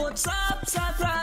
Kotsap Sakra.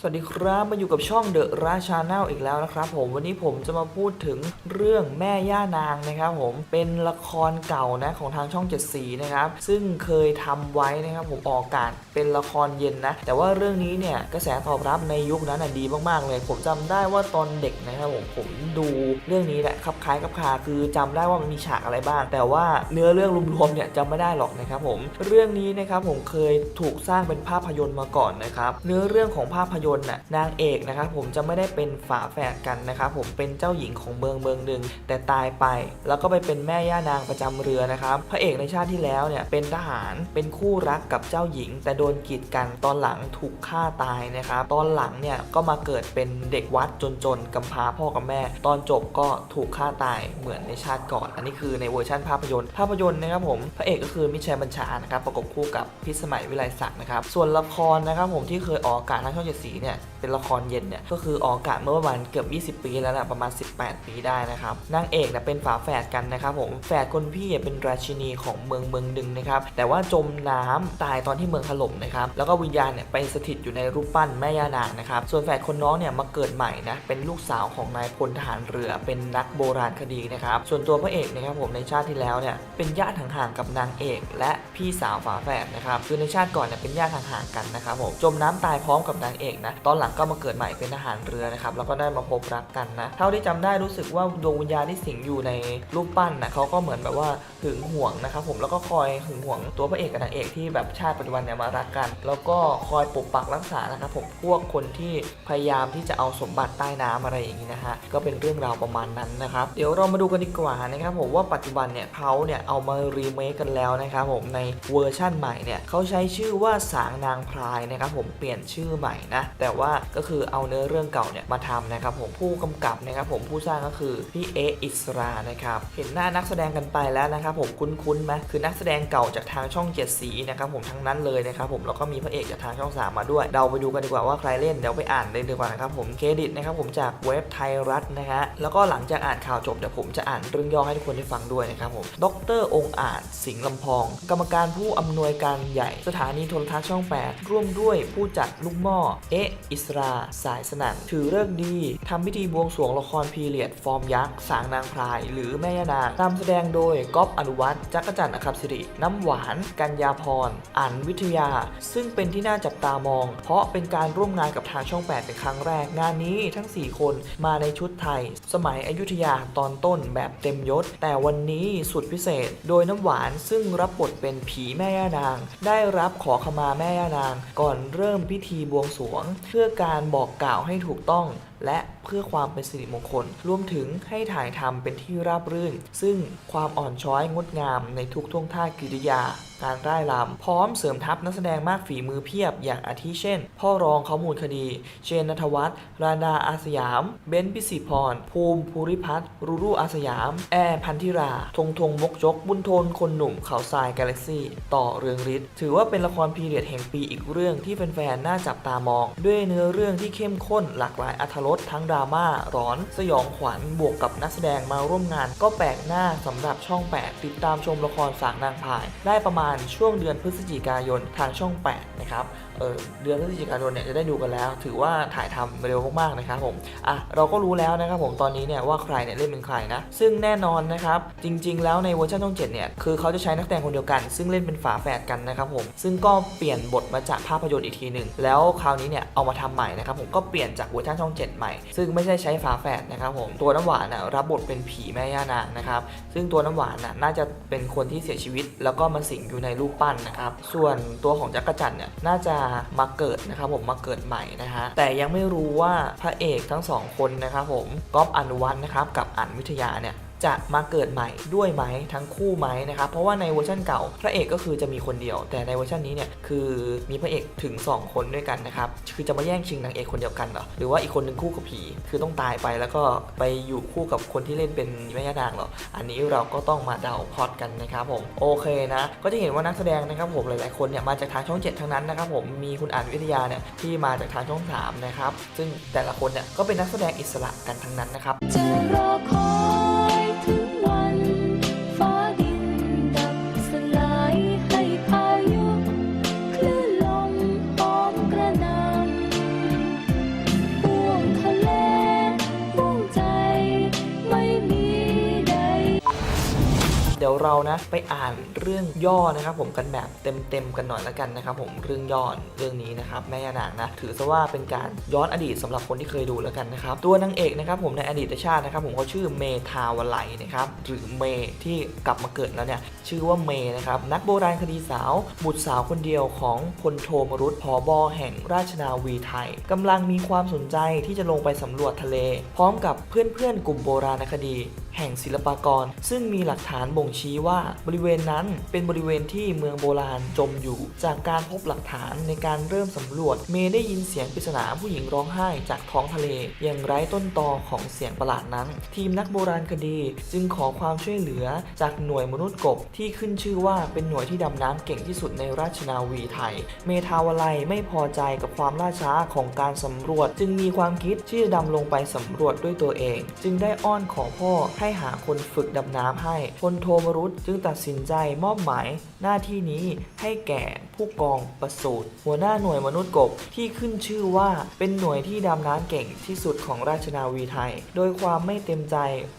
สวัสดีครับมาอยู่กับช่องเดอะราชาแนลอีกแล้วนะครับผมวันนี้ผมจะมาพูดถึงเรื่องแม่ย่านางนะครับผมเป็นละครเก่านะของทางช่องเจ็ดสีนะครับซึ่งเคยทำไว้นะครับผมออกอากาศเป็นละครเย็นนะ แต่ว่าเรื่องนี้เนี่ยกระแสตอบรับในยุคนั้นนะดีมากๆเลย ผมจำได้ว่าตอนเด็กนะครับผมผมดูเรื่องนี้แหละคลับคล้ายคลับคาคือจำได้ว่ามันมีฉากอะไรบ้าง แต่ว่าเนื้อเรื่องรวมๆเนี่ยจำไม่ได้หรอกนะครับผมเรื่องนี้นะครับผมเคยถูกสร้างเป็นภาพยนตร์มาก่อนนะครับเนื้อเรื่องของภาพยนตร์น่ะนางเอกนะครับผมจะไม่ได้เป็นฝาแฝดกันนะครับผมเป็นเจ้าหญิงของเมืองเมืองหนึ่งแต่ตายไป แล้วก็ไปเป็นแม่ย่านางประจำเรือนะครับพระเอกในชาติที่แล้วเนี่ยเป็นทหารเป็นคู่รักกับเจ้าหญิง แต่โดนกีดกันตอนหลังถูกฆ่าตายนะครับตอนหลังเนี่ยก็มาเกิดเป็นเด็กวัดจนๆกำพร้าพ่อกับแม่ ตอนจบก็ถูกฆ่าตายเหมือนในชาติก่อน อันนี้คือในเวอร์ชันภาพยนตร์ภาพยนตร์นะครับผมพระเอกก็คือมิชัยบัญชานะครับประกบคู่กับพิสมัยวิไลศักดิ์นะครับส่วนละครนะครับผมที่เคยออกอากาศทางช่องเจ็ดสีเนี่ยเป็นละครเย็นเนี่ยก็คือออกอากาศเมื่อประมาณเกือบ 20 ปีแล้วแหละประมาณ 18 ปีได้นะครับนางเอกเนี่ยเป็นฝาแฝดกันนะครับผมแฝดคนพี่เป็นราชินีของเมืองเมืองหนึ่งนะครับแต่ว่าจมน้ำตายตอนที่เมืองถล่มนะครับแล้วก็วิญญาณเนี่ยไปสถิตอยู่ในรูปปั้นแม่ย่านางนะครับส่วนแฝดคนน้องเนี่ยมาเกิดใหม่นะเป็นลูกสาวของนายพลทหารเรือเป็นนักโบราณคดีนะครับส่วนตัวพระเอกนะครับผมในชาติที่แล้วเนี่ยเป็นญาติห่างๆกับนางเอก และพี่สาวฝาแฝดนะครับคือในชาติก่อนเนี่ยเป็นญาติห่างๆกันนะครับผมจมน้ำตายพร้อมกับนางเอกนะตอนหลังก็มาเกิดใหม่เป็นทหารเรือนะครับแล้วก็ได้มาพบรักกันนะเท่าที่จำได้รู้สึกว่าดวงวิญญาณที่สิงอยู่ในรูปปั้นนะเขาก็เหมือนแบบว่าหึงหวงนะครับผมแล้วก็คอยหึงหวงตัวพระเอกกับนางเอกที่แบบชาติปัจจุบันเนี่ยมารักกัน แล้วก็คอยปกปักรักษานะครับผมพวกคนที่พยายามที่จะเอาสมบัติใต้น้ำอะไรอย่างนี้นะฮะก็เป็นเรื่องราวประมาณนั้นนะครับเดี๋ยวเรามาดูกันดีกว่านะครับผมว่าปัจจุบันเนี่ยเขาเนี่ยเอามารีเมคกันแล้วนะครับผมในเวอร์ชั่นใหม่เนี่ยเขาใช้ชื่อว่าสางนางพรายนะครับผมเปลี่ยนชื่อใหม่นะแต่ว่าก็คือเอาเนื้อเรื่องเก่าเนี่ยมาทำนะครับผมผู้กำกับนะครับผมผู้สร้างก็คือพี่เออิสรานะครับเห็นหน้านักแสดงกันไปแล้วนะครับผมคุ้นๆไหมคือนักแสดงเก่าจากทางช่องเจ็ดสีนะครับผมทั้งนั้นเลยนะครับผมแล้วก็มีพระเอกจากทางช่องสามมาด้วย เราไปดูกันดีกว่าว่าใครเล่นเดี๋ยวไปอ่านเลยดีกว่านะครับผมเครดิตนะครับผมจากเว็บไทยรัฐนะฮะแล้วก็หลังจากอ่านข่าวจบเดี๋ยวผมจะอ่านเรื่องย่อให้ทุกคนได้ฟังด้วยนะครับผมดรองค์อาจสิงห์ลำพอง กรรมการผู้อำนวยการใหญ่สถานีโทรทัศน์ช่อง 8 ร่วมด้วยผู้จัดลูกหม้อเอะอิสราสายสนั่นถือเลิกษ์ดีทำพิธีบวงสรวงละครพีเรียด ฟอร์มยักษ์สางนางพราย หรือแม่ยานางนำแสดงโดยก๊อฟอนุวัฒน์จักรจันทร์อคัมศิริ น้ำหวาน กัญญาพรอันวิทยา ซึ่งเป็นที่น่าจับตามอง เพราะเป็นการร่วมงานกับทางช่อง 8 เป็นครั้งแรก งานนี้ทั้ง 4 คนมาในชุดไทย สมัยอยุธยาตอนต้นแบบเต็มยศ แต่วันนี้สุดพิเศษ โดยน้ำหวานซึ่งรับบทเป็นผีแม่ย่านาง ได้รับขอขมาแม่ย่านาง ก่อนเริ่มพิธีบวงสรวงเพื่อการบอกกล่าวให้ถูกต้อง และเพื่อความเป็นสิริมงคล รวมถึงให้ถ่ายทำเป็นที่ราบรื่น ซึ่งความอ่อนช้อยงดงามในทุกท่วงท่ากิริยา การร่ายรำพร้อมเสริมทัพนักแสดงมากฝีมือเพียบอย่างอาทิเช่น พ่อรองข้อมูลคดี เชนนทวัฒน์ราดาอาสยาม เบนซ์พิสิพร ภูมิภูริพัฒน์รูรูอาสยาม แอร์พันธิราธงธงมกจก บุญทนคนหนุ่มเขาทรายกาแล็กซี่ ต่อเรืองฤทธิ์ถือว่าเป็นละครพีเรียดแห่งปีอีกเรื่องที่แฟนๆน่าจับตามอง ด้วยเนื้อเรื่องที่เข้มข้นหลากหลายอรรถรสทั้งดราม่าร้อน สยองขวัญบวกกับนักแสดงมาร่วมงาน ก็แปลกหน้าสำหรับช่อง 8 ติดตามชมละครสางนางพาย ได้ประมาณช่วงเดือนพฤศจิกายนทางช่อง 8 นะครับเออเดือนพฤศจิกายนเนี่ยจะได้ดูกันแล้ว ถือว่าถ่ายทำเร็วมากๆนะครับผมอะเราก็รู้แล้วนะครับผมตอนนี้เนี่ยว่าใครเนี่ยเล่นเป็นใครนะซึ่งแน่นอนนะครับจริง ๆ แล้วในเวอร์ชันช่อง7เนี่ยคือเขาจะใช้นักแสดงคนเดียวกัน ซึ่งเล่นเป็นฝาแฝดกันนะครับผมซึ่งก็เปลี่ยนบทมาจากภาพยนตร์อีกทีหนึ่งแล้วคราวนี้เนี่ยเอามาทำใหม่นะครับผมก็เปลี่ยนจากเวอร์ชันช่อง7ใหม่ ซึ่งไม่ใช่ใช้ฝาแฝดนะครับผมตัวน้ำหวานนะรับบทเป็นผีแม่ย่านางนะครับซึ่งตัวน้ำหวานน่ะน่าจะเป็นคนที่เสียชีวิต แล้วก็มาสิงอยู่ในรูปปั้นนะครับส่วนตัวของจักรจันเนี่ยน่าจะมาเกิดนะครับผมมาเกิดใหม่นะฮะแต่ยังไม่รู้ว่าพระเอกทั้งสองคนนะครับผมก๊อฟอนุวัฒน์นะครับกับอันวิทยาเนี่ย จะมาเกิดใหม่ด้วยไหมทั้งคู่ไหมนะครับเพราะว่าในเวอร์ชันเก่าพระเอกก็คือจะมีคนเดียว แต่ในเวอร์ชันนี้เนี่ยคือมีพระเอกถึง 2 คนด้วยกันนะครับคือจะมาแย่งชิงนางเอกคนเดียวกันเหรอหรือว่าอีกคนหนึ่งคู่กับผี คือต้องตายไปแล้วก็ไปอยู่คู่กับคนที่เล่นเป็นแม่ย่านางเหรออันนี้เราก็ต้องมาเดาพอดกันนะครับผมโอเคนะก็จะเห็นว่านักแสดงนะครับผมหลายๆคนเนี่ยมาจากทางช่อง7ทั้งนั้นนะครับผมมีคุณอ่านวิทยาเนี่ยที่มาจากทางช่อง3นะครับซึ่งแต่ละคนเนี่ยก็เป็นนักแสดงอิสระกันทั้งนั้นนะครับจะรอคอย ยวเรานะไปอ่านเรื่องย่อนะครับผมกันแบบเต็มๆกันหน่อยละกันนะครับผมเรื่องย่อเรื่องนี้นะครับแม่ยานางนะถือซะว่าเป็นการย้อนอดีตสำหรับคนที่เคยดูแล้วกันนะครับตัวนางเอกนะครับผมในอดีตชาตินะครับผมเขาชื่อเมทาวไลนะครับหรือเมที่กลับมาเกิดแล้วเนี่ยชื่อว่าเมนะครับนักโบราณคดีสาว บุตรสาวคนเดียวของพลโทมรุตผอบอแห่งราชนาวีไทยกำลังมีความสนใจที่จะลงไปสำรวจทะเล พร้อมกับเพื่อนๆกลุ่มโบราณคดีแห่งศิลปากร ซึ่งมีหลักฐานบ่งชี้ว่าบริเวณนั้นเป็นบริเวณที่เมืองโบราณจมอยู่ จากการพบหลักฐานในการเริ่มสำรวจ เมย์ได้ยินเสียงปริศนาผู้หญิงร้องไห้จากท้องทะเล อย่างไร้ต้นตอของเสียงประหลาดนั้น ทีมนักโบราณคดีจึงขอความช่วยเหลือจากหน่วยมนุษย์กบที่ขึ้นชื่อว่าเป็นหน่วยที่ดำน้ำเก่งที่สุดในราชนาวีไทย เมทาวไลไม่พอใจกับความล่าช้าของการสำรวจ จึงมีความคิดที่จะดำลงไปสำรวจด้วยตัวเอง จึงได้อ้อนขอพ่อให้หาคนฝึกดำน้ำให้พลโทมรุตจึงตัดสินใจมอบหมายหน้าที่นี้ให้แก่ผู้กองประสูตรหัวหน้าหน่วยมนุษย์กบที่ขึ้นชื่อว่าเป็นหน่วยที่ดำน้ำเก่งที่สุดของราชนาวีไทย โดยความไม่เต็มใจ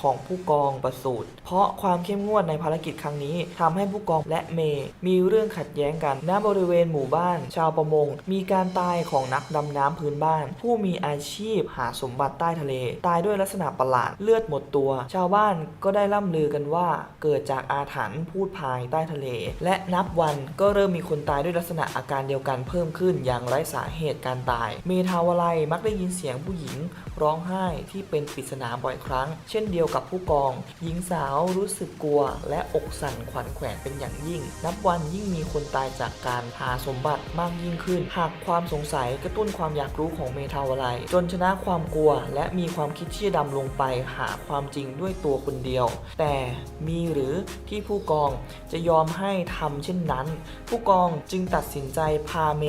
ของผู้กองประสูตรเพราะความเข้มงวดในภารกิจครั้งนี้ทำให้ผู้กองและเมย์มีเรื่องขัดแย้งกันณบริเวณหมู่บ้าน ชาวประมง มีการตายของนักดำน้ำพื้นบ้าน ผู้มีอาชีพหาสมบัติใต้ทะเล ตายด้วยลักษณะประหลาดเลือดหมดตัวชาวาวบ้านก็ได้ล่ำลือกันว่า เกิดจากอาถรรพ์พูดพายใต้ทะเล และนับวันก็เริ่มมีคนตายด้วยลักษณะอาการเดียวกันเพิ่มขึ้นอย่างไร้สาเหตุการตาย เมทาวไลมักได้ยินเสียงผู้หญิง ร้องไห้ที่เป็นปริศนาบ่อยครั้ง เช่นเดียวกับผู้กอง หญิงสาวรู้สึกกลัว และอกสั่นขวัญแขวนเป็นอย่างยิ่ง นับวันยิ่งมีคนตายจากการหาสมบัติมากยิ่งขึ้น หากความสงสัยกระตุ้นความอยากรู้ของเมทาวไลจนชนะความกลัว และมีความคิดที่จะดำลงไปหาความจริงด้วยด้วยตัวคนเดียว แต่มีหรือที่ผู้กองจะยอมให้ทำเช่นนั้น ผู้กองจึงตัดสินใจพาเม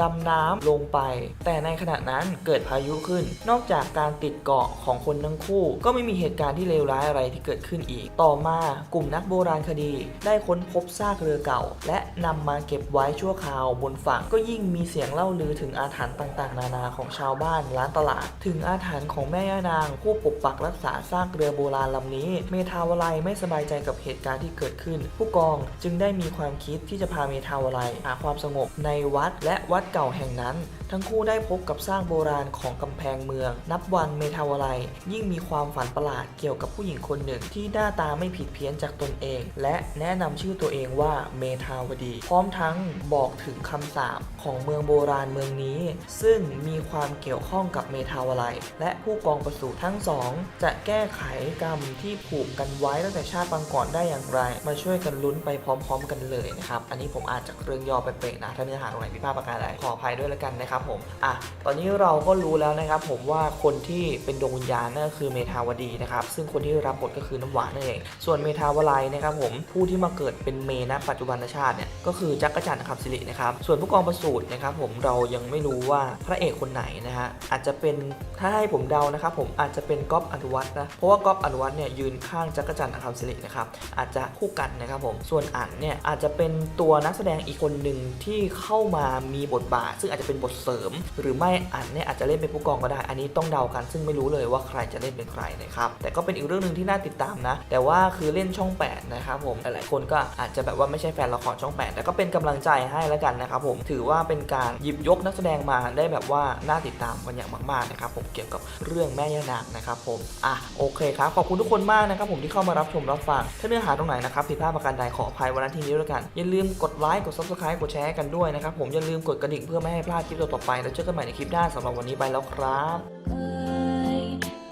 ดำน้ำลงไป แต่ในขณะนั้นเกิดพายุขึ้น นอกจากการติดเกาะของคนทั้งคู่ ก็ไม่มีเหตุการณ์ที่เลวร้ายอะไรที่เกิดขึ้นอีก ต่อมากลุ่มนักโบราณคดี ได้ค้นพบซากเรือเก่า และนำมาเก็บไว้ชั่วคราวบนฝั่งก็ยิ่งมีเสียงเล่าลือถึงอาถรรพ์ต่างๆ นานาของชาวบ้านร้านตลาด ถึงอาถรรพ์ของแม่ย่านางผู้ปกปักรักษาซากเรือโบราณลำนี้ เมทาวไลไม่สบายใจกับเหตุการณ์ที่เกิดขึ้น ผู้กองจึงได้มีความคิดที่จะพาเมทาวไลหาความสงบในวัดและวัดเก่าแห่งนั้น ทั้งคู่ได้พบกับสร้างโบราณของกำแพงเมือง นับวันเมทาวไลยิ่งมีความฝันประหลาดเกี่ยวกับผู้หญิงคนหนึ่งที่หน้าตาไม่ผิดเพี้ยนจากตนเอง และแนะนำชื่อตัวเองว่าเมทาวดี พร้อมทั้งบอกถึงคำสาปของเมืองโบราณเมืองนี้ ซึ่งมีความเกี่ยวข้องกับเมทาวไลและผู้กองประสูทั้งสอง จะแก้ไขกรรมที่ผูกกันไว้ตั้งแต่ชาติปางก่อนได้อย่างไร มาช่วยกันลุ้นไปพร้อม ๆ กันเลยนะครับอันนี้ผมอาจจะเรื่องย่อไปเป๊ะนะถ้าเนื้อหาตรงไหนผิดพลาดประการใดขออภัยด้วยแล้วกันนะครับผมอะตอนนี้เราก็รู้แล้วนะครับผมว่าคนที่เป็นดวงวิญญาณนั่นก็คือเมทาวดีนะครับซึ่งคนที่รับบทก็คือน้ำหวานนั่นเอง ส่วนเมทาวไลนะครับผมผู้ที่มาเกิดเป็นเมณปัจจุบันชาติเนี่ยก็คือจักรจันทร์ครับสิรินะครับส่วนผู้กองประสูตรนะครับผมเรายังไม่รู้ว่าพระเอกคนไหนนะฮะอาจจะเป็นถ้าให้ผมเดานะครับผมอาจจะเป็นก๊อฟอนุวัฒน์นะเพราะว่าก๊อฟอนุวัฒน์เนี่ยยืนข้างจักรจันทร์ครับสิรินะครับอาจจะคู่กันนะครับผมส่วนอันเนี่ยอาจจะเป็นตัวนักแสดงอีกคนหนึ่งที่เข้ามามีบทบาท ซึ่งอาจจะเป็นบทเสริม หรือไม่อันเนี่ยอาจจะเล่นเป็นผู้กองก็ได้ อันนี้ต้องเดากันซึ่งไม่รู้เลยว่าใครจะเล่นเป็นใครนะครับแต่ก็เป็นอีกเรื่องหนึ่งที่น่าติดตามนะ แต่ว่าคือเล่นช่อง 8 นะครับผมหลายคนก็อาจจะแบบว่าไม่ใช่แฟนละครช่อง 8 แต่ก็เป็นกำลังใจให้แล้วกันนะครับผมถือว่าเป็นการหยิบยกนักแสดงมาได้แบบว่าน่าติดตามกันอย่างมากๆนะครับผมเกี่ยวกับเรื่องแม่ย่านางนะครับผมอะโอเคครับขอบคุณทุกคนมากนะครับผมที่เข้ามารับชมรับฟังถ้าเนื้อหาตรงไหนนะครับผิดพลาดประการใดขออภัยวันนั้นทีนี้ด้วยกันอย่าลืมกดไลค์กด subscribe กดแชร์กันด้วยนะครับผมอย่าลืมกดกระดิ่งเพื่อไม่ให้พลาดคลิปต่อ่อไป แล้วเจอกันใหม่ในคลิปหน้าสำหรับวันนี้ไปแล้วครับ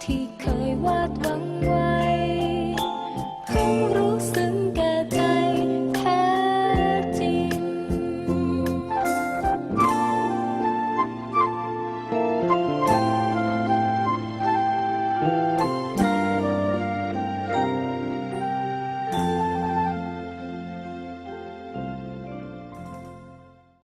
ที่เคยวาดหวังไว้คงรู้สึก